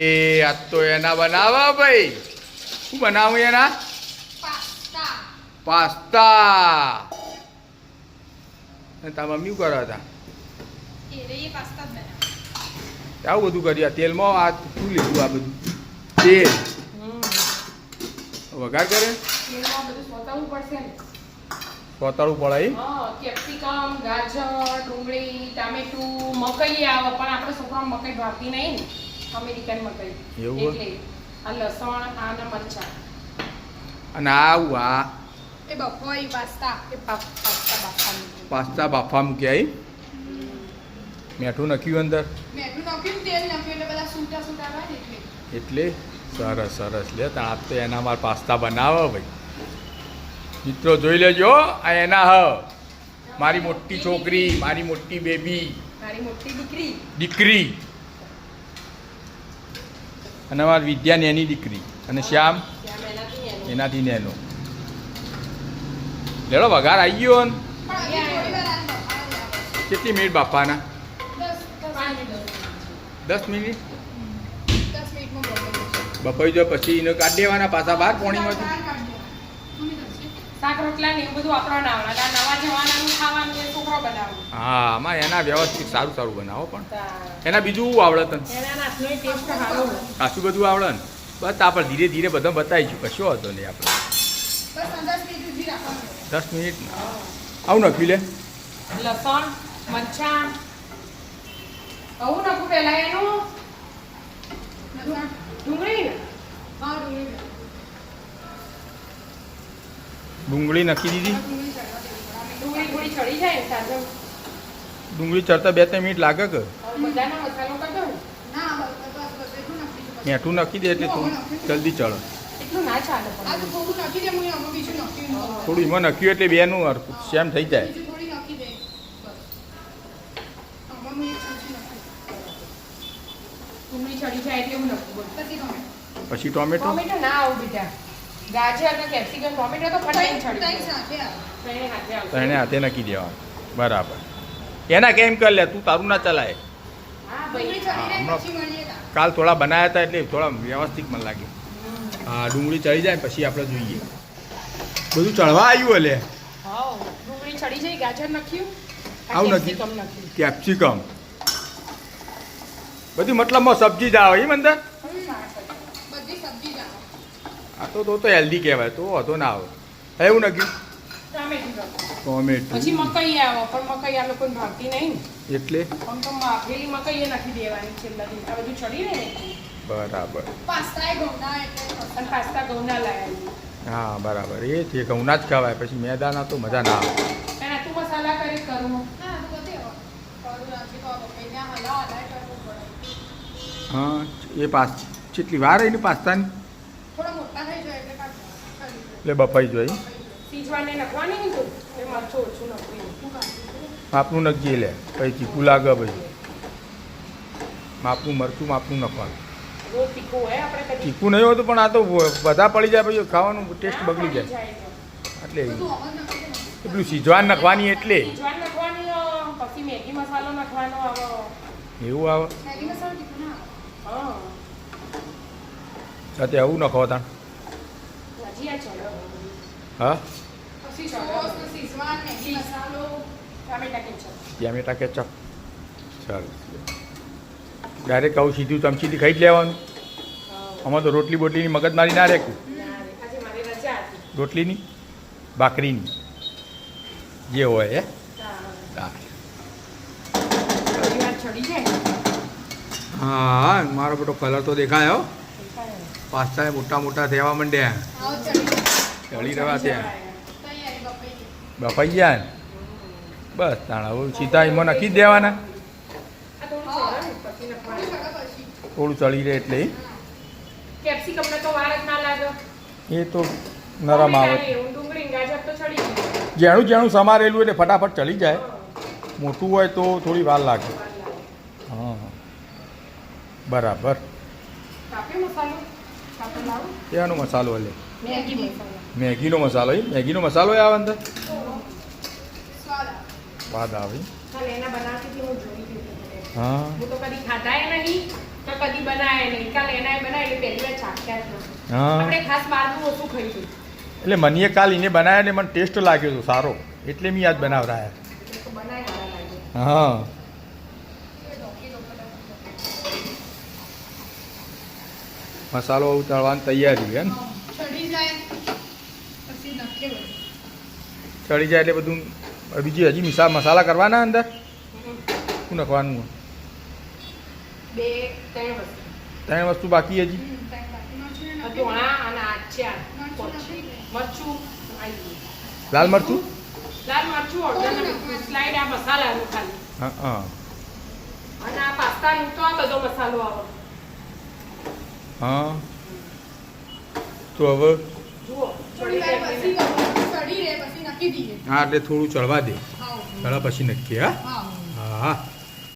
એ આ તો એના બનાવા ભાઈ. શું બનાવું એના? પાસ્તા. તારા મમ્મી કરો હતા? આવું બધું કર્યું. આ તેલમાં આ શું લીધું આ બધું? તેલ. વઘાર કરે? સોતાળું પડાય કેપ્સિકમ ગાજર ડુંગળી ટામેટું મકઈ આવે પણ આપણે છોકરા મકઈ ભાવતી નહીં ને અમેરિકન મકઈ એવું એટલે આ લસણ આના મરચા. અને આવું આ? એ બફોઈ પાસ્તા એ પાસ્તા બાફવાનું પાસ્તા બાફા કે મેઠું નખ્યું અંદર? મેઠું નખ્યું તેલ નખ્યું એટલે બધા સૂટા સૂટા આવે એટલે. એટલે? સરસ સરસ. લે તો આ તો એના માર પાસ્તા બનાવો ભાઈ. મિત્રો જોઈ લેજો આ એના હ. મારી મોટી છોકરી મારી મોટી બેબી. મારી મોટી દીકરી. દીકરી. અને અમારી વિદ્યાની એની દીકરી. અને શ્યામ? એનાથી એનું એનાથી નેનો. લેડો, વઘાર આવી ગયો ને. કેટલી મિનિટ બાપાના? દસ મિનિટ? બફાઈ જો પછી એને કાઢી દેવાના પાછા બહાર પોણીમાંથી કાઢી દેવાના. મમ્મી કરશે. શાક રોટલા ને એવું બધું આપણો આવડે આ નવા જવાનાનું ખાવાનું એ છોકરો બનાવવાનું હા આમાં એના વ્યવસ્થિત સારું સારું બનાવો પણ. એના બીજું આવડે તને? એના હાથનો ટેસ્ટ સારો હોય. બધું આવડે ને? બસ આપણે ધીરે ધીરે બધા બતાવીશું કશો હતો નહીં આપણે. દસ મિનિટ. દસ આવું નાખ્યું લે. લસણ મરચા. આવું નાખું પહેલા એનું. ડુંગળી ને હા, ડુંગળી. ડુંગળી નાખી દીધી. ડુંગળી ચડતા બે ત્રણ મિનિટ લાગે કે. મેઠું નાખી દે એટલે થોડું જલ્દી ચડે. થોડું એમાં નાખ્યું એટલે બેનું સેમ થઈ જાય. પછી ટમેટો. પછી ટોમેટો? ટોમેટો ના આવું બેટા ગાજર કે કેપ્સિકમ ટોમેટો તો હાથે નાખી દેવા બરાબર. એના કેમ કર લે તું તારું ના ચલાય. કાલ થોડા બનાવ્યા હતા એટલે થોડા વ્યવસ્થિત મને લાગે. હા ડુંગળી ચડી જાય પછી આપણે જોઈએ. બધું ચડવા આવ્યું એટલે. ડુંગળી ચડી જાય ગાજર નાખ્યું આવું નથી. કેપ્સિકમ બધી મતલબમાં સબ્જી જ આવે એ અંદર આવે. આ તો તો તો હેલ્ધી કહેવાય તો હતો ના આવે. એવું નાખ્યું ટામેટું પછી મકઈ આવે પણ મકઈ આ લોકોને ભાવતી નહીં. એટલે? આમ તો મકઈ એ નાખી દેવાની છેલ્લા આ બધું ચડી રહે? બરાબર. પાસ્તાય ઘઉંના એટલે પાસ્તા ઘઉંના લાયા હા બરાબર. એ છે ઘઉંના જ ખવાય. પછી મેદાના તો મજા ના આવે. અને તું મસાલા કરી કરું. હા એ પાસ કેટલી વાર એની પાસ્તાની થોડા મોટા થઈ જાય એટલે કાઢી દો. એટલે બફાઈ જોઈ. નાખવું. માપનું નખીએ લે. પછી ચીકું લાગે પછી માપનું મરચું માપનું નાખવાનું. ચીકું નહીં હોતું પણ આ તો બધા પડી જાય પછી ખાવાનું ટેસ્ટ બગડી જાય. એટલે એટલું સીજવાન નખવાની એટલે. સીજવાન નાખવાની અ, પછી મેગી મસાલો નાખવાનો આવે. એવું આવે. સાથે આવું. નખો તાણ હા. ટામેટા કેચપ સારું ડાયરેક્ટ આવું સીધું ચમચીથી ખાઈ જ લેવાનું. આમાં તો રોટલી બોટલીની મગજમારી ના રેખું. ના રોટલીની? ભાખરીની. જે હોય હે? મારો બેટો કલર તો દેખાયો દેખાય. પાસ્તા મોટા મોટા થવા માંડ્યા. ચડી રહ્યા ત્યાં બફાઈ. ગયા ને? બસ તાણા હવે સીધા એમાં નાખી દેવાના. થોડું ચડે રહે એટલે એ તો નરમ આવે. જેણું જેણું સમારેલું એટલે ફટાફટ ચડી જાય. મોટું હોય તો થોડી વાર લાગે. હા બરાબર. મસાલો? કાપો મસાલો લે. મેગીનો મસાલો એ મેગીનો મસાલો આવે અંદર? સ્વાદ આવે. હું એટલે મને કાલ એને બનાવ્યા ને મને ટેસ્ટ લાગ્યો હતો સારો. એટલે મેં યાદ બનાવરાયા. હા. મસાલો ઉતારવાની તૈયારી હે ને? ચડી જાય એટલે બધું બીજી હજી મિસા મસાલા કરવાના અંદર? શું નાખવાનું બે ત્રણ વસ્તુ. બાકી હજી. લાલ મરચું? લાલ મરચું અડધા આ મસાલાનું ખાલી. હા હા. અને આ પાસ્તાનું તો આ બધો મસાલો આવે. હા. તો હવે હા એટલે થોડું ચડવા દે. ચડા ચડવા પછી નક્કી હા હા.